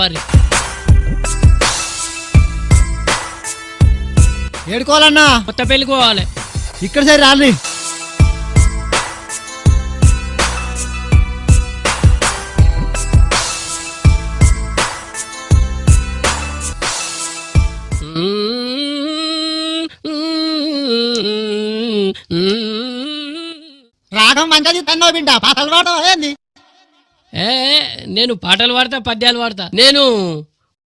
పరి ఏడుకోవాలన్నా? కొత్త పెళ్ళికి పోవాలి. ఇక్కడ సరే రాలి రాగం మంచిది తన్నో బిడ్డ పాటలు పాడడం ఏంది? ఏ నేను పాటలు పాడతా పద్యాలు పాడతా నేను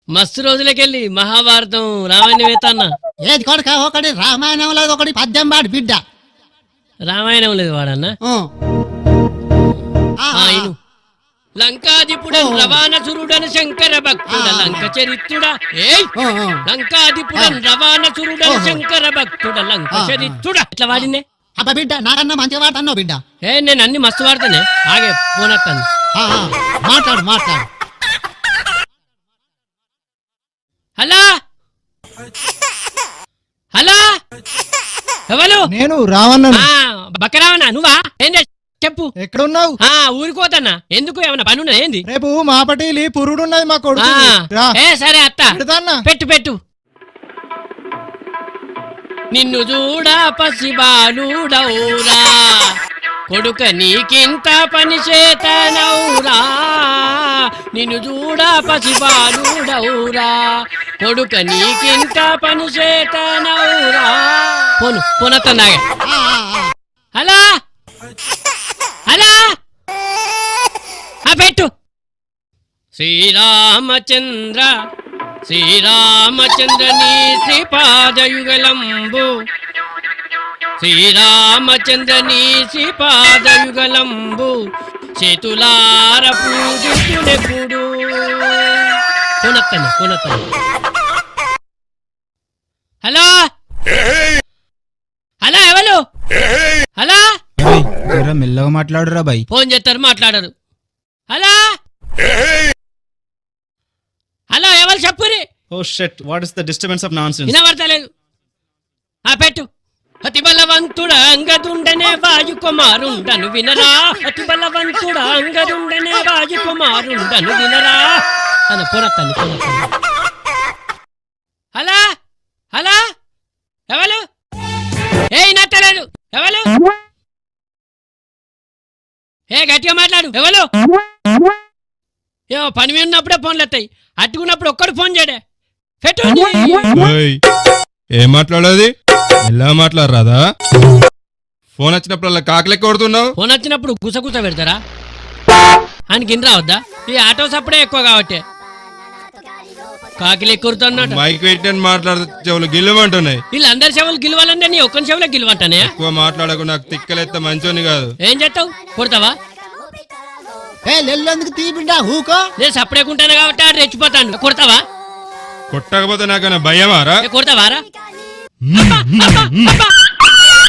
మస్తు రోజులకెళ్ళి మహాభారతం రామాయణం వేతాన్న ఏది కొడుక? ఒకటి రామాయణంలో ఒకటి పద్యం పాడు బిడ్డ. రామాయణం లేదు వాడన్నా? ఆ. ఆ, ఆ, ఇను. లంకాధిపుడన్ రవాణసురుడన్ శంకర భక్తుడ. లంక చరిత్రుడా? ఏయ్. లంకాధిపుడన్ రవాణసురుడన్ ఓహో. శంకర భక్తుడ లంక. చరిత్రుడా? ఇట్లా వాడినే అబ్బ బిడ్డ నాకన్నా మంచిగా పాడుతున్నావు బిడ్డ. ఏ నేను అన్ని మస్తు వాడతానే. ఆగే పోనత్తాను ఆ. మాట్లాడు మాట్లాడు. హలో? హలో? ఎవరు? నేను రావన్నాను ఆ, బక్కరావనా నువ్వా? ఏం చెప్పు. ఎక్కడున్నావు? ఆ ఊరికోతన్నా ఎందుకు ఏమన్నా పని ఉన్నదా ఏంది? రేపు మాపటిలి పురుడున్నది మా ఆ, కొడుకు రా. ఏ సరే అత్త. పెడతాన్నా పెట్టు పెట్టు. నిన్ను చూడ పసిబాలుడవురా. కొడుక నీకింత పని చేతనవురా. నిన్ను చూడ పసిబాలుడవురా. కొడుక నీకింత పని చేతనవురా. పోను పునతన్నాగ ఆ, ఆ, హలో? హలో? ఆ పెట్టు. శ్రీరామచంద్ర శ్రీరామచంద్ర నీ శ్రీపాదయుగలంబు శ్రీరామచంద్ర నీ శ్రీపాదయుగలంబు చేతులార పూజితుడెప్పుడు కొనత్తను కొనత్తను హలో? హలో ఎవరు? హలో? జర మెల్లగా మాట్లాడురా బాయ్. ఫోన్ చేస్తారు మాట్లాడరు. హలో? హలో ఎవరు చెప్పురి? Oh shit, what is the disturbance of nonsense? వినబడతలేదు ఆ పెట్టు అతి బలవంతుడ అంగదుండనే వాయు కుమారుండను వినరా. అతి బలవంతుడ అంగదుండనే వాయు కుమారుండను వినరా. అని పొరతను హలా? హలా? ఎవరు? ఏ నట్టలేదు ఎవరు? ఏ గట్టిగా మాట్లాడు. ఎవరు? ఏమో పని మీద ఉన్నప్పుడే ఫోన్లు వస్తాయి. అట్టుకున్నప్పుడు ఒక్కడు ఫోన్ చేయడే. పెట్టు. ఏం మాట్లాడేది? ఎలా మాట్లాడరాదా? ఫోన్ వచ్చినప్పుడల్లా కాకలెక్క కొడుతున్నావు? ఫోన్ వచ్చినప్పుడు గుసగుస పెడతారా? ఆయనకి ఇన్ రావద్దా? ఈ ఆటో సప్పుడే ఎక్కువ కాబట్టి. కాకిలు ఎక్కురుతున్నట్టు మైక్ పెట్టని మాట్లాడితే చెవులు గిల్లమంటున్నాయి. వీళ్ళందరి చెవులు గిలవాలంటే నీ ఒక్కని చెవులో గిలవంటానే ఎక్కువ మాట్లాడకు నాకు తిక్కలెత్త మంచోని కాదు. ఏం చేస్తావు? కొడతావా? ఏ లెల్లెందుకు తీ బిడ్డ ఊకో నేను సప్పుడేకుంటాను కాబట్టి ఆడు రెచ్చిపోతాను కొడతావా? కొట్టకపోతే నాకన్నా భయమారా కొడతావారా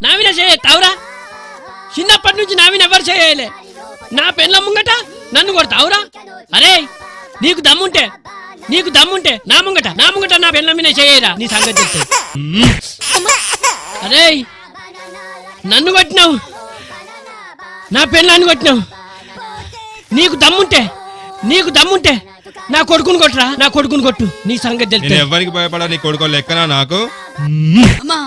నావిన చేయతావురా చిన్నప్పటి నుంచి నావిన ఎవరు చేయలే? నా పెళ్ళ ముంగట నన్ను కొడతావురా? అరే నీకు దమ్ముంటే నీకు దమ్ముంటే నా ముంగట నా ముంగట నా పెళ్ళ మీద చేయరా? నీ సంగతి అరే నన్ను కొట్టినావు. నా పెళ్ళాన్ని కొట్టినావు. నీకు దమ్ముంటే నీకు దమ్ముంటే నా కొడుకుని కొట్టురా నా కొడుకుని కొట్టు. నీ సంగతి నేను తెలుస్తుంది ఎవ్వరికి భయపడా నీ కొడుకో లెక్కనా నాకు? అమ్మా